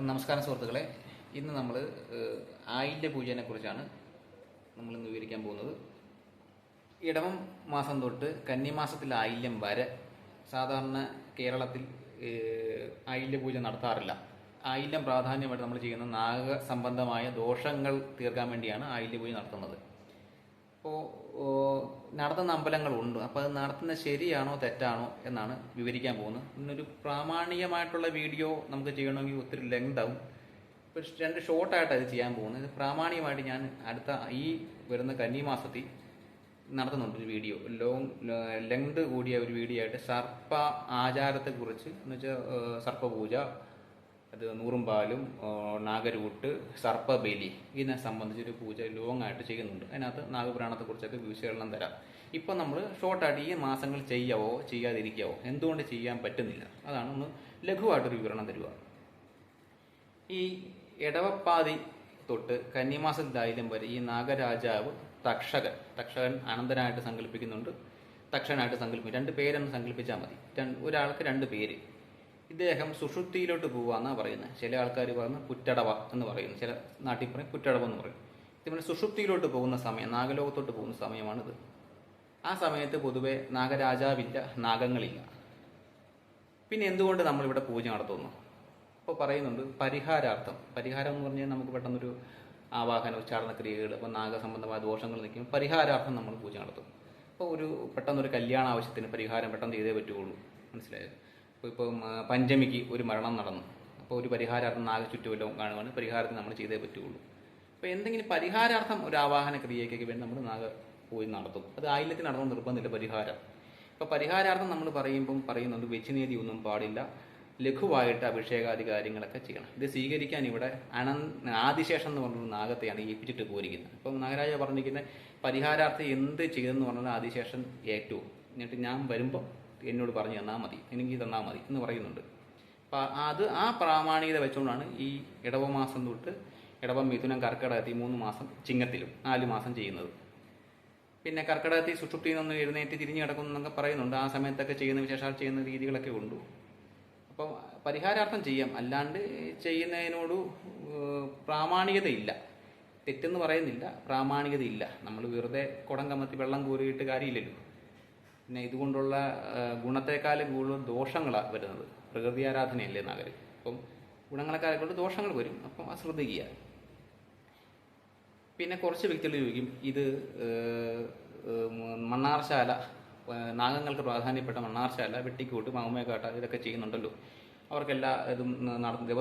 നമസ്കാരം സുഹൃത്തുക്കളെ. ഇന്ന് നമ്മൾ ആയില്യ പൂജനെക്കുറിച്ചാണ് നമ്മൾ ഇന്ന് വിവരിക്കാൻ പോകുന്നത്. ഇടവം മാസം തൊട്ട് കന്നിമാസത്തിൽ ആയില്യം വരെ സാധാരണ കേരളത്തിൽ ആയില്യ പൂജ നടത്താറില്ല. ആയില്യം പ്രാധാന്യമായിട്ട് നമ്മൾ ചെയ്യുന്ന നാഗ സംബന്ധമായ ദോഷങ്ങൾ തീർക്കാൻ വേണ്ടിയാണ് ആയില്യ പൂജ നടത്തുന്നത്. അപ്പോൾ നടത്തുന്ന അമ്പലങ്ങളുണ്ട്. അപ്പോൾ അത് നടത്തുന്നത് ശരിയാണോ തെറ്റാണോ എന്നാണ് വിവരിക്കാൻ പോകുന്നത്. ഇന്നൊരു പ്രാമാണികമായിട്ടുള്ള വീഡിയോ നമുക്ക് ചെയ്യണമെങ്കിൽ ഒത്തിരി ലെങ്ത് ആവും. ഇപ്പോൾ രണ്ട് ഷോർട്ടായിട്ട് അത് ചെയ്യാൻ പോകുന്നത്. ഇത് പ്രാമാണികമായിട്ട് ഞാൻ അടുത്ത ഈ വരുന്ന കന്നി മാസത്തിൽ നടത്തുന്നുണ്ട് ഒരു വീഡിയോ. ലോങ് ലെങ്ത് കൂടിയ ഒരു വീഡിയോ ആയിട്ട് സർപ്പ ആചാരത്തെക്കുറിച്ച് എന്ന് വെച്ചാൽ സർപ്പപൂജ അത് നൂറും പാലും നാഗരൂട്ട് സർപ്പബലി ഇതിനെ സംബന്ധിച്ചൊരു പൂജ ലോങ് ആയിട്ട് ചെയ്യുന്നുണ്ട്. അതിനകത്ത് നാഗപുരാണത്തെക്കുറിച്ചൊക്കെ വിശകലനം തരാം. ഇപ്പം നമ്മൾ ഷോർട്ടായിട്ട് ഈ മാസങ്ങൾ ചെയ്യാവോ ചെയ്യാതിരിക്കാവോ എന്തുകൊണ്ട് ചെയ്യാൻ പറ്റുന്നില്ല? അതാണ് ഒന്ന് ലഘുവായിട്ടൊരു വിവരണം തരിക. ഈ ഇടവപ്പാതി തൊട്ട് കന്നിമാസത്തിലായാലും വരെ ഈ നാഗരാജാവ് തക്ഷകൻ തക്ഷകൻ അനന്തനായിട്ട് സങ്കല്പിക്കുന്നുണ്ട് തക്ഷനായിട്ട് സങ്കല്പിക്കും. രണ്ട് പേരെന്ന് സങ്കല്പിച്ചാൽ മതി. ഒരാൾക്ക് രണ്ട് പേര്. ഇദ്ദേഹം സുഷുപ്തിയിലോട്ട് പോവാന്നാണ് പറയുന്നത് ചില ആൾക്കാർ പറയുന്നത് പുറ്റടവ എന്ന് പറയുന്നു. ചില നാട്ടിൽ പറയും പുറ്റടവ എന്ന് പറയും. ഇതുപോലെ സുഷുപ്തിയിലോട്ട് പോകുന്ന സമയം നാഗലോകത്തോട്ട് പോകുന്ന സമയമാണിത്. ആ സമയത്ത് പൊതുവെ നാഗരാജാവില്ല നാഗങ്ങളില്ല. പിന്നെ എന്തുകൊണ്ട് നമ്മളിവിടെ പൂജ നടത്തുന്നു? അപ്പോൾ പറയുന്നുണ്ട് പരിഹാരാർത്ഥം. പരിഹാരം എന്ന് പറഞ്ഞാൽ നമുക്ക് പെട്ടെന്നൊരു ആവാഹന ഉച്ചാരണ ക്രിയകൾ അപ്പോൾ നാഗസംബന്ധമായ ദോഷങ്ങൾ നിൽക്കും. പരിഹാരാർത്ഥം നമ്മൾ പൂജ നടത്തും. അപ്പോൾ ഒരു പെട്ടെന്നൊരു കല്യാണ ആവശ്യത്തിന് പരിഹാരം പെട്ടെന്ന് ചെയ്തേ പറ്റുകയുള്ളൂ. മനസ്സിലായത് ഇപ്പം പഞ്ചമിക്ക് ഒരു മരണം നടന്നു. അപ്പോൾ ഒരു പരിഹാരാർത്ഥം നാല് ചുറ്റുവല്ലവും കാണുവാണ്. പരിഹാരത്തിന് നമ്മൾ ചെയ്തേ പറ്റുകയുള്ളൂ അപ്പോൾ എന്തെങ്കിലും പരിഹാരാർത്ഥം ഒരു ആവാഹന ക്രിയയ്ക്കൊക്കെ വേണ്ടി നമ്മൾ നാഗ പോയി നടത്തും. അത് ആയില്യത്തിന് നടന്നു നിർബന്ധമില്ല പരിഹാരം. അപ്പോൾ പരിഹാരാർത്ഥം നമ്മൾ പറയുമ്പം പറയുന്നുണ്ട് വെച്ചുനീതി ഒന്നും പാടില്ല. ലഘുവായിട്ട് അഭിഷേകാദി കാര്യങ്ങളൊക്കെ ചെയ്യണം. ഇത് സ്വീകരിക്കാൻ ഇവിടെ അനന് ആദിശേഷം എന്ന് പറഞ്ഞൊരു നാഗത്തെയാണ് ഏൽപ്പിച്ചിട്ട് പോയിരിക്കുന്നത്. അപ്പം നാഗരാജ പറഞ്ഞിരിക്കുന്ന പരിഹാരാർത്ഥം എന്ത് ചെയ്തെന്ന് പറഞ്ഞാൽ ആദിശേഷൻ ഏറ്റവും എന്നിട്ട് ഞാൻ വരുമ്പോൾ എന്നോട് പറഞ്ഞു തന്നാൽ മതി എനിക്ക് തന്നാൽ മതി എന്ന് പറയുന്നുണ്ട്. അപ്പോൾ അത് ആ പ്രാമാണികത വെച്ചുകൊണ്ടാണ് ഈ ഇടവ മാസം തൊട്ട് ഇടവം മിഥുനം കർക്കിടകത്തി മൂന്ന് മാസം ചിങ്ങത്തിലും നാല് മാസം ചെയ്യുന്നത്. പിന്നെ കർക്കിടകത്തി സുഷുപ്തിയിൽ നിന്ന് എഴുന്നേറ്റ് തിരിഞ്ഞു കിടക്കുന്നു എന്നൊക്കെ പറയുന്നുണ്ട്. ആ സമയത്തൊക്കെ ചെയ്യുന്ന വിശേഷാൽ ചെയ്യുന്ന രീതികളൊക്കെ ഉണ്ട്. അപ്പോൾ പരിഹാരാർത്ഥം ചെയ്യാം. അല്ലാണ്ട് ചെയ്യുന്നതിനോട് പ്രാമാണികതയില്ല. തെറ്റെന്ന് പറയുന്നില്ല പ്രാമാണികതയില്ല. നമ്മൾ വെറുതെ കുടം കമത്തി വെള്ളം കോരിയിട്ട് കാര്യമില്ലല്ലോ. പിന്നെ ഇതുകൊണ്ടുള്ള ഗുണത്തെക്കാളും കൂടുതൽ ദോഷങ്ങളാണ് വരുന്നത്. പ്രകൃതി ആരാധനയല്ലേ നഗരം? അപ്പം ഗുണങ്ങളെക്കാളെ കൊണ്ട് ദോഷങ്ങൾ വരും. അപ്പം അത് ശ്രദ്ധിക്കുക. പിന്നെ കുറച്ച് വ്യക്തികൾ ചോദിക്കും ഇത് മണ്ണാർശാല നാഗങ്ങൾക്ക് പ്രാധാന്യപ്പെട്ട മണ്ണാർശാല വെട്ടിക്കൂട്ട് മാമേക്കാട്ട ഇതൊക്കെ ചെയ്യുന്നുണ്ടല്ലോ. അവർക്കെല്ലാ ഇതും നടത്തുന്ന